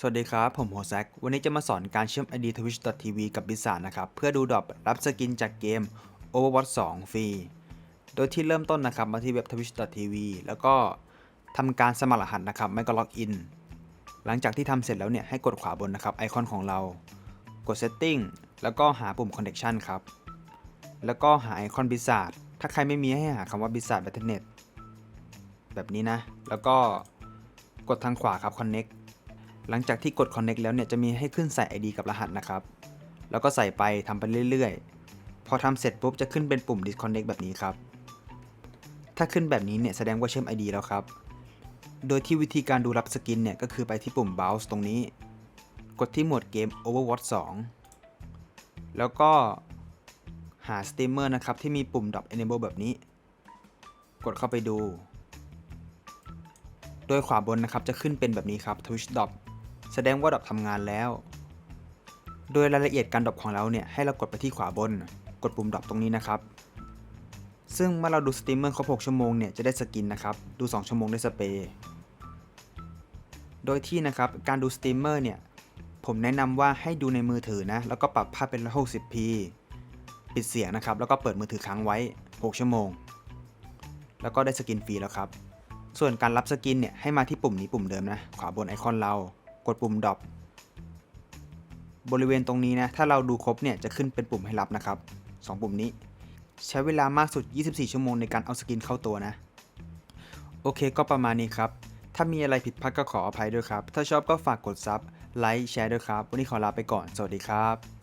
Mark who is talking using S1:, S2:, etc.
S1: สวัสดีครับ ผมโฮแซกวันนี้จะมาสอนการเชื่อม ID twitch.tv กับ b i z a r นะครับ เพื่อดูดรอปรับสกินจากเกม Overwatch 2 ฟรี โดยที่เริ่มต้นนะครับ มาที่เว็บ twitch.tv แล้วก็ทำการสมัครรหัสนะครับไม่ก็ล็อกอิน หลังจากที่ทำเสร็จแล้วเนี่ย ให้กดขวาบนนะครับ ไอคอนของเรา กด setting แล้วก็หาปุ่ม connection ครับ แล้วก็หาไอคอน b i z a r ถ้าใครไม่มีให้หาคำว่า b i z a r Battle.net แบบนี้นะ แล้วก็กดทางขวาครับ connect หลังจากที่กด connect แล้วเนี่ยจะมีให้ขึ้นใส่ ID กับรหัสนะครับ แล้วก็ใส่ไปทำไปเรื่อยๆ พอทำเสร็จปุ๊บจะขึ้นเป็นปุ่ม disconnect แบบนี้ครับ ถ้าขึ้นแบบนี้เนี่ยแสดงว่าเชื่อม ID แล้วครับ โดยที่วิธีการดูรับสกินเนี่ยก็คือไปที่ปุ่ม browse ตรงนี้ กดที่หมวดเกม Overwatch 2 แล้วก็หาสตรีมเมอร์นะครับที่มีปุ่ม Drop Enable แบบนี้ กดเข้าไปดู โดยขวาบนนะครับจะขึ้นเป็นแบบนี้ครับ Twitch Drop แสดงว่าดรอปทำงานแล้ว โดยรายละเอียดการดรอปของเราเนี่ยให้เรากดไปที่ขวาบน กดปุ่มดรอปตรงนี้นะครับ ซึ่งเมื่อเราดูสตรีมเมอร์ครบ 6 ชั่วโมงเนี่ยจะได้สกินนะครับ ดู 2 ชั่วโมงได้สเปรย์โดยที่นะครับการดูสตรีมเมอร์เนี่ยผมแนะนำว่าให้ดูในมือถือนะ แล้วก็ปรับภาพเป็น 160p ปิดเสียงนะครับ แล้วก็เปิดมือถือค้างไว้ 6 ชั่วโมง แล้วก็ได้สกินฟรีแล้วครับ ส่วนการรับสกินเนี่ยให้มาที่ปุ่มนี้ปุ่มเดิมนะ ขวาบนไอคอนเรา กดปุ่มดรอปบริเวณตรงนี้นะ ถ้าเราดูครบเนี่ยจะขึ้นเป็นปุ่มให้รับนะครับ 2 ปุ่มนี้ ใช้เวลามากสุด 24 ชั่วโมงในการเอาสกินเข้าตัวนะ โอเคก็ประมาณนี้ครับ ถ้ามีอะไรผิดพลาดก็ขออภัยด้วยครับ ถ้าชอบก็ฝากกดซับไลค์แชร์ด้วยครับ วันนี้ขอลาไปก่อน สวัสดีครับ